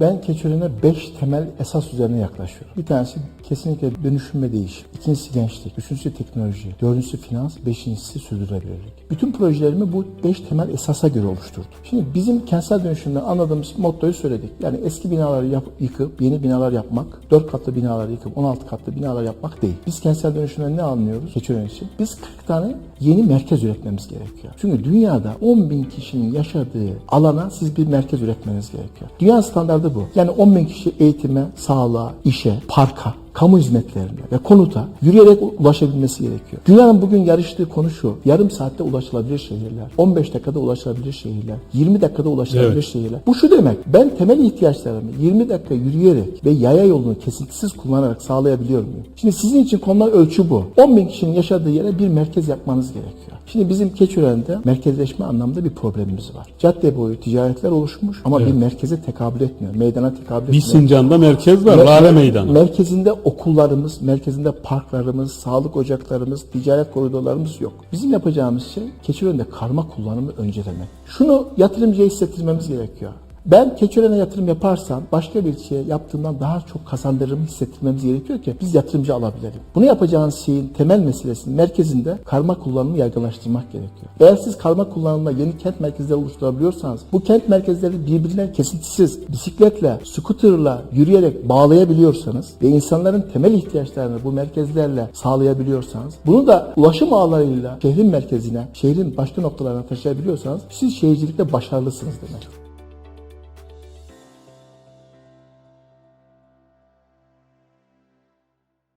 Ben Keçiören'e 5 temel esas üzerine yaklaşıyorum. Bir tanesi kesinlikle dönüşüm ve değişim. İkincisi gençlik. Üçüncüsü teknoloji. Dördüncüsü finans. Beşincisi sürdürülebilirlik. Bütün projelerimi bu 5 temel esasa göre oluşturdum. Şimdi bizim kentsel dönüşümden anladığımız mottoyu söyledik. Yani eski binaları yap- yıkıp yeni binalar yapmak, 4 katlı binaları yıkıp 16 katlı binalar yapmak değil. Biz kentsel dönüşümden ne anlıyoruz Keçiören için? Biz 40 tane yeni merkez üretmemiz gerekiyor. Çünkü dünyada 10 bin kişinin yaşadığı alana siz bir merkez üretmeniz gerekiyor. Dünya standardı bu. Yani 10 bin kişi eğitime, sağlığa, işe, parka, kamu hizmetlerine ve konuta yürüyerek ulaşabilmesi gerekiyor. Dünyanın bugün yarıştığı konu şu. Yarım saatte ulaşılabilir şehirler. 15 dakikada ulaşılabilir şehirler. 20 dakikada ulaşılabilir Evet. şehirler. Bu şu demek. Ben temel ihtiyaçlarımı 20 dakika yürüyerek ve yaya yolunu kesintisiz kullanarak sağlayabiliyor muyum? Şimdi sizin için konulan ölçü bu. 10 bin kişinin yaşadığı yere bir merkez yapmanız gerekiyor. Şimdi bizim Keçiören'de merkezleşme anlamda bir problemimiz var. Cadde boyu ticaretler oluşmuş ama bir merkeze tekabül etmiyor. Meydana tekabül Bir etmiyor. Sincan'da merkez var. Lale Meydanı. Merkezinde okullarımız, merkezinde parklarımız, sağlık ocaklarımız, ticaret koridorlarımız yok. Bizim yapacağımız şey Keçiören'de karma kullanımı öncelemek. Şunu yatırımcıya hissettirmemiz gerekiyor. Ben Keçiören'e yatırım yaparsam başka bir şeye yaptığımdan daha çok kazandırırımı hissettirmemiz gerekiyor ki biz yatırımcı alabilelim. Bunu yapacağınız şeyin temel meselesinin merkezinde karma kullanımı yaygınlaştırmak gerekiyor. Eğer siz karma kullanımla yeni kent merkezleri oluşturabiliyorsanız bu kent merkezleri birbirine kesintisiz bisikletle, scooterla yürüyerek bağlayabiliyorsanız ve insanların temel ihtiyaçlarını bu merkezlerle sağlayabiliyorsanız bunu da ulaşım ağlarıyla şehrin merkezine, şehrin başka noktalarına taşıyabiliyorsanız siz şehircilikte başarılısınız demek.